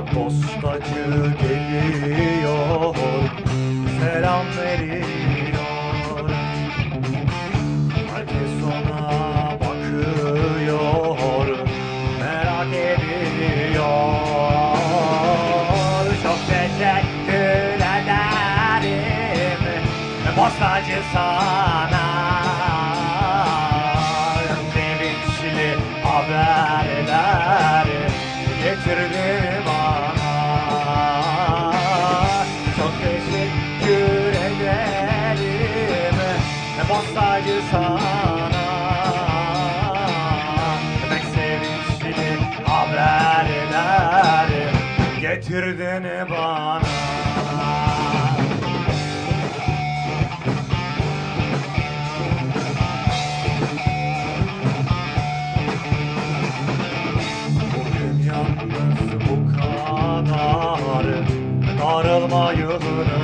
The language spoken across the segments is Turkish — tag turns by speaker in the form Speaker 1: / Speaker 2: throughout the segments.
Speaker 1: postacı geliyor Selam veriyor. Herkes ona bakıyor Merak ediyor. Çok teşekkür ederim Postacı sana. Sevinçli haberler Postacı sana. Pek sevinçli haberler getirdin bana. Bugün yalnız bu kadar Darılmayınız Yarın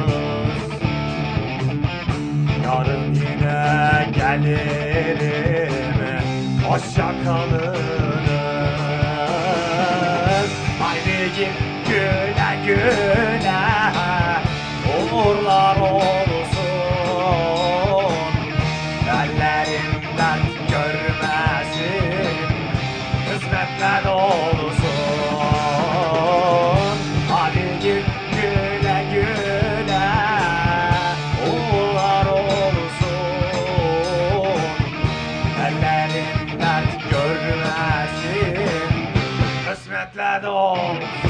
Speaker 1: gelirim Hoşça kalınız Haydi git güle güle Atlados.